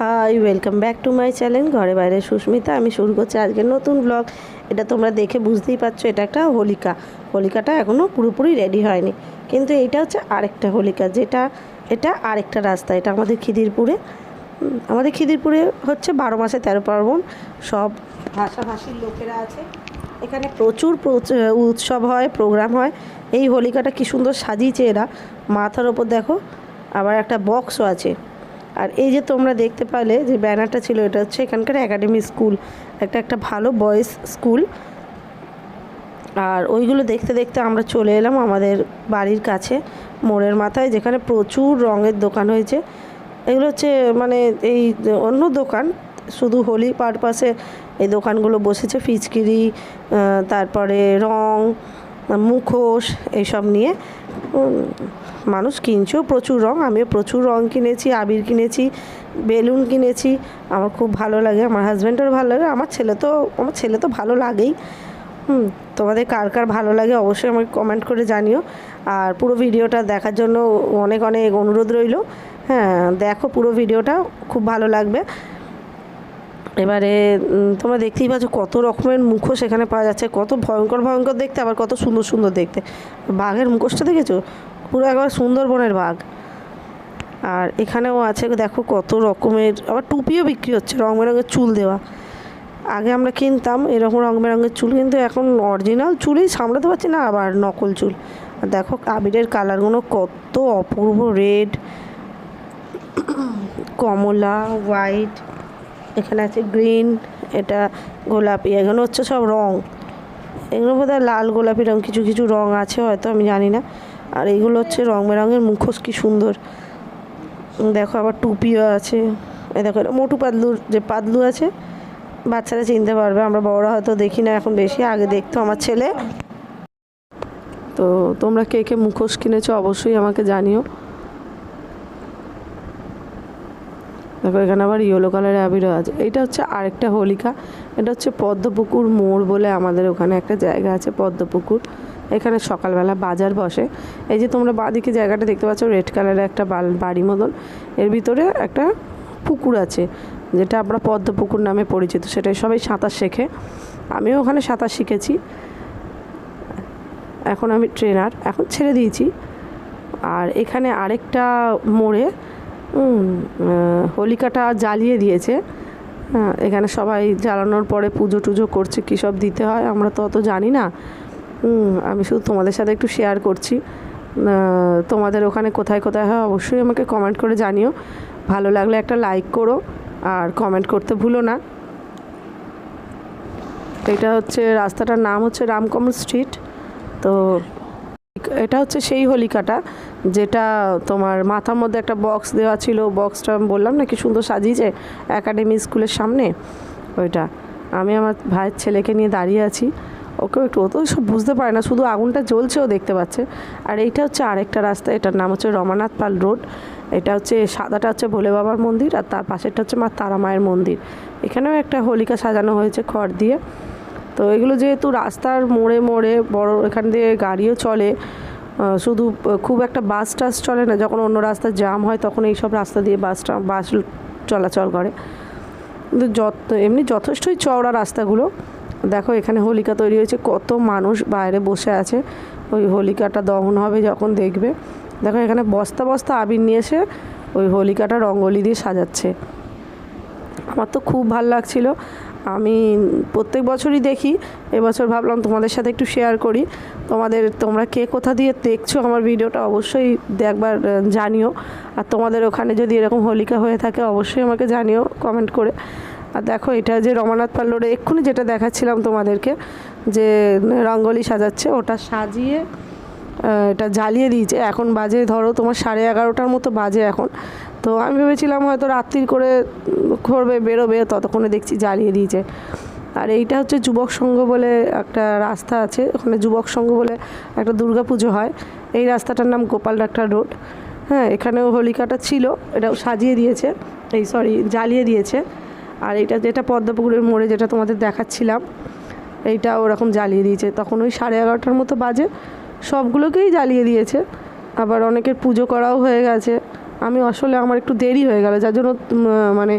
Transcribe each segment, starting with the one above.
Hi welcome back to my channel ঘরে বাইরে সুস্মিতা, আমি শুরু করছি আজকের নতুন ব্লগ এটা তোমরা দেখে বুঝতেই পারছ, এটা একটা হোলিকা। হোলিকাটা এখনও পুরোপুরি রেডি হয়নি। কিন্তু এইটা হচ্ছে আরেকটা হোলিকা, যেটা, এটা আরেকটা রাস্তা। এটা আমাদের খিদিরপুরে। আমাদের খিদিরপুরে হচ্ছে বারো মাসে তেরো পার্বণ। সব ভাষাভাষীর লোকেরা আছে। এখানে প্রচুর প্রচ- উৎসব হয় প্রোগ্রাম হয়। এই হোলিকাটা কি সুন্দর সাজিয়েছে এরা। মাথার ওপর দেখো, আবার একটা বক্সও আছে। আর এই যে তোমরা দেখতে পালে যে ব্যানারটা ছিল, এটা হচ্ছে এখানকার একাডেমি স্কুল, একটা একটা ভালো বয়েজ স্কুল। আর ওইগুলো দেখতে দেখতে আমরা চলে এলাম আমাদের বাড়ির কাছে, মোড়ের মাথায়, যেখানে প্রচুর রঙের দোকান হয়েছে। এগুলো হচ্ছে মানে এই অন্য দোকান, শুধু হোলি পারপাসে এই দোকানগুলো বসেছে, ফিচকিরি তারপরে রং মুখোশ এইসব নিয়ে মানুষ কিনছেও প্রচুর রং। আমিও প্রচুর রং কিনেছি, আবির কিনেছি, বেলুন কিনেছি। আমার খুব ভালো লাগে, আমার হাজব্যান্ডেরও ভালো লাগে, আমার ছেলে তো, আমার ছেলে তো ভালো লাগেই। হুম, তোমাদের কার কার ভালো লাগে অবশ্যই আমাকে কমেন্ট করে জানিও। আর পুরো ভিডিওটা দেখার জন্য অনেক অনেক অনুরোধ রইল। হ্যাঁ দেখো পুরো ভিডিওটা, খুব ভালো লাগবে। এবারে তোমরা দেখতেই পাচ্ছ কত রকমের মুখোশ এখানে পাওয়া যাচ্ছে, কত ভয়ঙ্কর ভয়ঙ্কর দেখতে, আবার কত সুন্দর সুন্দর দেখতে। বাঘের মুখোশটা দেখেছ? পুরো একবার সুন্দরবনের বাঘ। আর এখানেও আছে, দেখো কত রকমের, আবার টুপিও বিক্রি হচ্ছে, রং বেরঙের চুল দেওয়া। আগে আমরা কিনতাম, এরকম রং বেরঙের চুল, কিন্তু এখন অরিজিনাল চুলই সামলাতে পারছি না, আবার নকল চুল। আর দেখো আবিরের কালারগুলো কত অপূর্ব, রেড, কমলা, হোয়াইট। এখানে আছে গ্রিন, এটা গোলাপি এগুলো হচ্ছে সব রং। এগুলো বোধ লাল গোলাপি রং, কিছু কিছু রং আছে হয়তো, আমি জানি না। আর এইগুলো হচ্ছে রং বেরঙের মুখোশ, কি সুন্দর। দেখো আবার টুপিও আছে। এই দেখো, এটা মোটু পাতলুর, যে পাতলু আছে, বাচ্চারা চিনতে পারবে, আমরা বড়রা হয়তো দেখি না এখন বেশি, আগে দেখতো আমার ছেলে। তো তোমরা কে কে মুখোশ কিনেছো অবশ্যই আমাকে জানিও। দেখো এখানে আবার ইয়েলো কালারের আবিরও আছে। এটা হচ্ছে আরেকটা হোলিকা। এটা হচ্ছে পদ্মপুকুর মোড় বলে আমাদের ওখানে একটা জায়গা আছে পদ্মপুকুর। এখানে সকালবেলা বাজার বসে। এই যে তোমরা বাঁদিকে জায়গাটা দেখতে পাচ্ছ রেড কালারের একটা বাড়ি মতন। এর ভিতরে একটা পুকুর আছে, যেটা আমরা পদ্মপুকুর নামে পরিচিত। সেটাই সবাই সাঁতার শেখে। আমিও ওখানে সাঁতার শিখেছি। এখন আমি ট্রেনার এখন ছেড়ে দিয়েছি। আর এখানে আরেকটা মোড়ে হোলিকাটা জ্বালিয়ে দিয়েছে। এখানে সবাই জ্বালানোর পরে পুজো টুজো করছে, কী সব দিতে হয় আমরা তো অত জানি না। আমি শুধু তোমাদের সাথে একটু শেয়ার করছি। তোমাদের ওখানে কোথায় কোথায় হয় অবশ্যই আমাকে কমেন্ট করে জানিও। ভালো লাগলে একটা লাইক করো, আর কমেন্ট করতে ভুলো না। এটা হচ্ছে রাস্তাটার নাম হচ্ছে রামকমল স্ট্রিট তো এটা হচ্ছে সেই হোলিকাটা। যেটা তোমার মাথার মধ্যে একটা বক্স দেওয়া ছিল বক্সটা বললাম না কি সুন্দর সাজিয়েছে একাডেমি স্কুলের সামনে? ওইটা। আমি আমার ভাইয়ের ছেলেকে নিয়ে দাঁড়িয়ে আছি। ওকেও একটু, ও তো সব বুঝতে পারে না, শুধু আগুনটা জ্বলছে ও দেখতে পাচ্ছে। আর এইটা হচ্ছে আরেকটা রাস্তা, এটার নাম হচ্ছে রমানাথ পাল রোড। এটা হচ্ছে, সাদাটা হচ্ছে ভোলে বাবার মন্দির, আর তার পাশেরটা হচ্ছে মা তারা মায়ের মন্দির। এখানেও একটা হোলিকা সাজানো হয়েছে খড় দিয়ে। তো এগুলো যেহেতু রাস্তার মোড়ে মোড়ে বড়, এখান দিয়ে গাড়িও চলে শুধু খুব একটা বাস টাস চলে না, যখন অন্য রাস্তার জ্যাম হয়, তখন এই সব রাস্তা দিয়ে বাসটা বাস চলাচল করে। কিন্তু যত, এমনি যথেষ্টই চওড়া রাস্তাগুলো। দেখো, এখানে হোলিকা তৈরি হয়েছে, কত মানুষ বাইরে বসে আছে। ওই হোলিকাটা দহন হবে যখন দেখবে। দেখো, এখানে বস্তা বস্তা আবির নিয়ে এসে ওই হোলিকাটা রঙ্গোলি দিয়ে সাজাচ্ছে। আমার তো খুব ভালো লাগছিল। আমি প্রত্যেক বছরই দেখি। এবছর ভাবলাম তোমাদের সাথে একটু শেয়ার করি। তোমাদের, তোমরা কে কোথা দিয়ে দেখছ আমার ভিডিওটা অবশ্যই একবার জানিও। আর তোমাদের ওখানে যদি এরকম হোলিকা হয়ে থাকে, অবশ্যই আমাকে জানিও কমেন্ট করে। আর দেখো, এটা যে রমানাথ পাল রোডে এক্ষুনি যেটা দেখাচ্ছিলাম তোমাদেরকে, যে রঙ্গোলি সাজাচ্ছে, ওটা সাজিয়ে এটা জ্বালিয়ে দিয়েছে। এখন বাজে, ধরো তোমার সাড়ে এগারোটার মতো বাজে এখন। তো আমি ভেবেছিলাম হয়তো রাত্রির করে করবে বেরোবে, ততক্ষণে দেখছি জ্বালিয়ে দিয়েছে। আর এইটা হচ্ছে যুবক সংঘ বলে একটা রাস্তা আছে। ওখানে যুবক সংঘ বলে একটা দুর্গা পুজো হয়। এই রাস্তাটার নাম গোপাল ডাক্তার রোড। হ্যাঁ এখানেও হোলিকাটা ছিল, এটাও সাজিয়ে দিয়েছে। এই সরি জ্বালিয়ে দিয়েছে। আর এটা যেটা পদ্মপুকুরের মোড়ে যেটা তোমাদের দেখাচ্ছিলাম, এইটা ওরকম জ্বালিয়ে দিয়েছে। তখন ওই সাড়ে এগারোটার মতো বাজে। সবগুলোকেই জ্বালিয়ে দিয়েছে। আবার অনেকের পুজো করাও হয়ে গেছে। আমি আসলে আমার একটু দেরি হয়ে গেল, যার জন্য মানে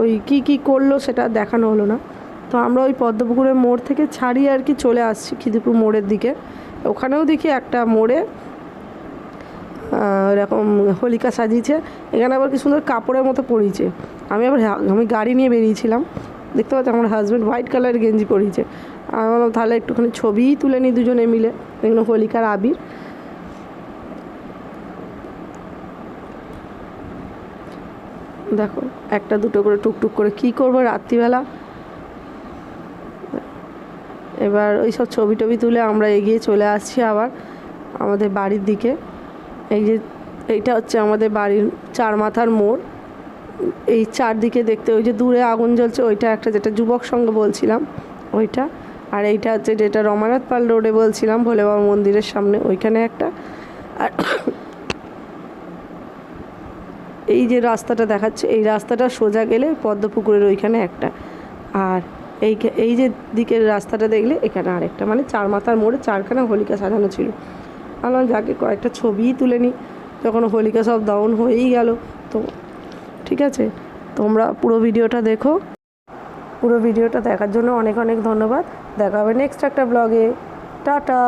ওই কি কি করল সেটা দেখানো হলো না। তো আমরা ওই পদ্মপুকুরের মোড় থেকে ছাড়িয়ে আর কি চলে আসছি খিদিপুর মোড়ের দিকে। ওখানেও দেখি একটা মোড়ে এরকম হোলিকা সাজিয়েছে, এখানে আবার কি সুন্দর কাপড়ের মতো পরিয়েছে। আমি আবার আমি গাড়ি নিয়ে বেরিয়েছিলাম, দেখতে পাচ্ছি আমার হাজব্যান্ড হোয়াইট কালারের গেঞ্জি পরিয়েছে। আমি বললাম, তাহলে একটুখানি ছবিই তুলে নিই দুজনে মিলে এগুলো হোলিকার আবির। দেখো, একটা দুটো করে টুকটুক করে কি করব রাত্রিবেলা? এবার ওই সব ছবি টবি তুলে আমরা এগিয়ে চলে আসছি আবার আমাদের বাড়ির দিকে। এই যে, এইটা হচ্ছে আমাদের বাড়ির চার মাথার মোড়। এই চারদিকে দেখতে ওই যে দূরে আগুন জ্বলছে, ওইটা একটা যেটা যুবক সঙ্গে বলছিলাম, ওইটা। আর এইটা হচ্ছে যেটা রমানাথ পাল রোডে বলছিলাম ভোলে বাবা মন্দিরের সামনে, ওইখানে একটা। আর এই যে রাস্তাটা দেখাচ্ছে, এই রাস্তাটা সোজা গেলে পদ্মপুকুরের ওইখানে একটা। আর এই এই যে দিকের রাস্তাটা দেখলে এখানে আরেকটা। মানে চার মাথার মোড়ে চারখানা হোলিকা সাজানো ছিল। আমরা যাকে কয়েকটা ছবিই তুলে নিই। যখন হোলিকা সব ডাউন হয়েই গেল। তো ঠিক আছে, তোমরা পুরো ভিডিওটা দেখো। পুরো ভিডিওটা দেখার জন্য অনেক অনেক ধন্যবাদ। দেখা হবে নেক্সট একটা ব্লগে টাটা!